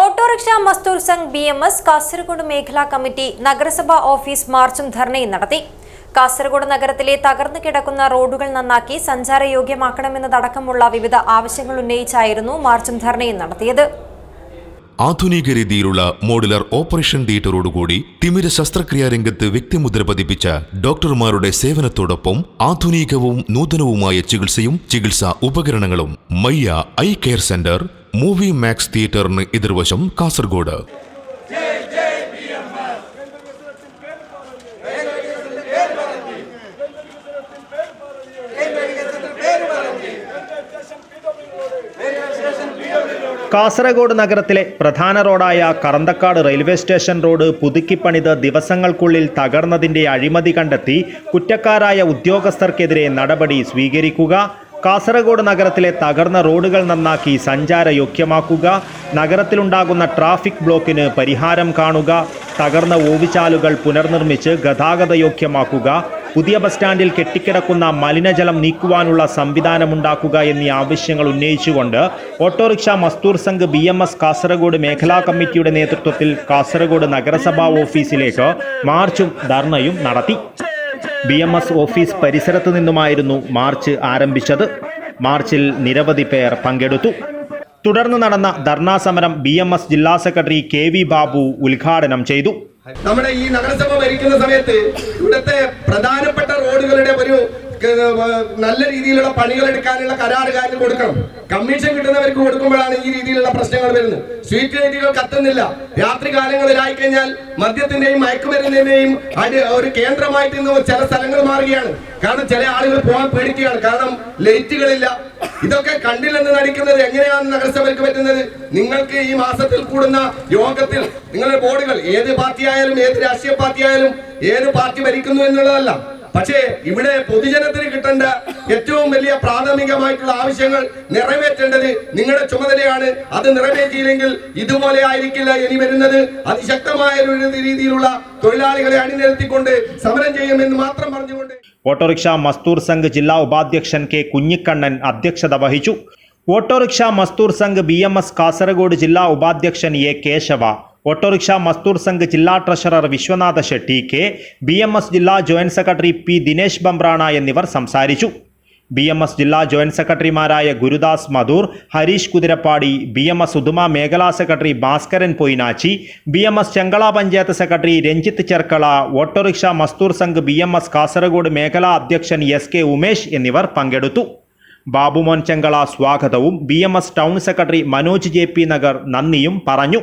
Auto rickshaw Mazdoor Sangh B M S Kasaragod മേഖലാ committee നഗരസഭാ office മാർച്ചും ധർണയും നടത്തി. കാസർഗോഡ് നഗരത്തിലെ തകർന്നു കിടക്കുന്ന റോഡുകൾ നന്നാക്കി സഞ്ചാരയോഗ്യമാക്കണമെന്നതടക്കമുള്ള വിവിധ ആവശ്യങ്ങൾ ഉന്നയിച്ചായിരുന്നു മാർച്ചും ധർണയും നടത്തിയത്. ആധുനിക രീതിയിലുള്ള മോഡുലർ ഓപ്പറേഷൻ തിയേറ്ററോടുകൂടി തിമിര ശസ്ത്രക്രിയാ രംഗത്ത് വ്യക്തിമുദ്ര പതിപ്പിച്ച ഡോക്ടർമാരുടെ സേവനത്തോടൊപ്പം ആധുനികവും നൂതനവുമായ ചികിത്സയും ചികിത്സാ ഉപകരണങ്ങളും Mayya eye care centre movie max തിയേറ്ററിന് എതിർവശം കാസർഗോഡ്. കാസർഗോഡ് നഗരത്തിലെ പ്രധാന റോഡായ കറന്തക്കാട് റെയിൽവേ സ്റ്റേഷൻ റോഡ് പുതുക്കിപ്പണിത് ദിവസങ്ങൾക്കുള്ളിൽ തകർന്നതിന്റെ അഴിമതി കണ്ടെത്തി കുറ്റക്കാരായ ഉദ്യോഗസ്ഥർക്കെതിരെ നടപടി സ്വീകരിക്കുക കാസർഗോഡ് നഗരത്തിലെ തകർന്ന റോഡുകൾ നന്നാക്കി സഞ്ചാരയോഗ്യമാക്കുക നഗരത്തിലുണ്ടാകുന്ന ട്രാഫിക് ബ്ലോക്കിന് പരിഹാരം കാണുക തകർന്ന ഓവിച്ചാലുകൾ പുനർനിർമ്മിച്ച് ഗതാഗതയോഗ്യമാക്കുക പുതിയ ബസ് സ്റ്റാൻഡിൽ കെട്ടിക്കിടക്കുന്ന മലിനജലം നീക്കുവാനുള്ള സംവിധാനമുണ്ടാക്കുക എന്നീ ആവശ്യങ്ങൾ ഉന്നയിച്ചുകൊണ്ട് auto rickshaw Mazdoor Sangh B M S Kasaragod മേഖലാ കമ്മിറ്റിയുടെ നേതൃത്വത്തിൽ കാസർഗോഡ് നഗരസഭാ ഓഫീസിലേക്ക് മാർച്ചും ധർണയും നടത്തി. ബി എം എസ് ഓഫീസ് പരിസരത്ത് നിന്നുമായിരുന്നു മാർച്ച് ആരംഭിച്ചത്. മാർച്ചിൽ നിരവധി പേർ പങ്കെടുത്തു. തുടർന്ന് നടന്ന ധർണാ സമരം ബി എം എസ് ജില്ലാ സെക്രട്ടറി കെ വി ബാബു ഉദ്ഘാടനം ചെയ്തു. നമ്മുടെ ഈ നഗരസഭ ഭരിക്കുന്ന സമയത്ത് ഇവിടുത്തെ പ്രധാനപ്പെട്ട റോഡുകളുടെ ഒരു നല്ല രീതിയിലുള്ള പണികൾ എടുക്കാനുള്ള കരാറുകാരന് കൊടുക്കണം. കമ്മീഷൻ കിട്ടുന്നവർക്ക് കൊടുക്കുമ്പോഴാണ് ഈ രീതിയിലുള്ള പ്രശ്നങ്ങൾ വരുന്നത്. സ്വീറ്റ് ലൈറ്റുകൾ കത്തുന്നില്ല. രാത്രി കാലങ്ങളിലായി കഴിഞ്ഞാൽ മദ്യത്തിന്റെയും മയക്കുമരുന്നിന്റെയും ഒരു കേന്ദ്രമായിട്ട് ഇന്ന് ചില സ്ഥലങ്ങൾ മാറുകയാണ്. കാരണം ചില ആളുകൾ പോകാൻ പേടിക്കുകയാണ്. കാരണം ലൈറ്റുകളില്ല. ഇതൊക്കെ കണ്ടില്ലെന്ന് നടിക്കുന്നത് എങ്ങനെയാണ് നഗരസഭയ്ക്ക് പറ്റുന്നത്? നിങ്ങൾക്ക് ഈ മാസത്തിൽ കൂടുന്ന യോഗത്തിൽ നിങ്ങളുടെ ബോർഡുകൾ ഏത് പാർട്ടി ആയാലും ഏത് രാഷ്ട്രീയ പാർട്ടി ആയാലും ഏത് പാർട്ടി ഭരിക്കുന്നു എന്നുള്ളതല്ല. പക്ഷേ ഇവിടെ പൊതുജനത്തിന് കിട്ടേണ്ട ഏറ്റവും വലിയ പ്രാഥമികമായിട്ടുള്ള ആവശ്യങ്ങൾ നിറവേറ്റേണ്ടത് നിങ്ങളുടെ ചുമതലയാണ്. അത് നിറവേറ്റിയില്ലെങ്കിൽ ഇതുപോലെ ആയിരിക്കില്ല ഇനി വരുന്നത്. അതിശക്തമായ രീതിയിലുള്ള തൊഴിലാളികളെ അണിനിരത്തിക്കൊണ്ട് സമരം ചെയ്യുമെന്ന് മാത്രം പറഞ്ഞുകൊണ്ട് ഓട്ടോറിക്ഷ മസ്തൂർ സംഘ് ജില്ലാ ഉപാധ്യക്ഷൻ കെ കുഞ്ഞിക്കണ്ണൻ അധ്യക്ഷത വഹിച്ചു. Auto rickshaw Mazdoor Sangh B M S Kasaragod ജില്ലാ ഉപാധ്യക്ഷൻ A Keshava. Auto rickshaw Mazdoor Sangh ജില്ലാ treasurer Vishwanatha Shetty K. B M S ജില്ലാ joint secretary P Dinesh Bambrana എന്നിവർ സംസാരിച്ചു. ബി എം എസ് ജില്ലാ ജോയിന്റ് സെക്രട്ടറിമാരായ Gurudas Madhur Harish Kuthirapady B M S Uduma മേഖലാ secretary Bhaskaran Poinachi B M S Chengala panchayat secretary Ranjith Cherkala auto rickshaw Mazdoor Sangh B M S Kasaragod മേഖലാ അധ്യക്ഷൻ S K Umesh എന്നിവർ പങ്കെടുത്തു. ബാബുമോൻ ചെങ്കള സ്വാഗതവും B M S town secretary Manoj J P Nagar നന്ദിയും പറഞ്ഞു.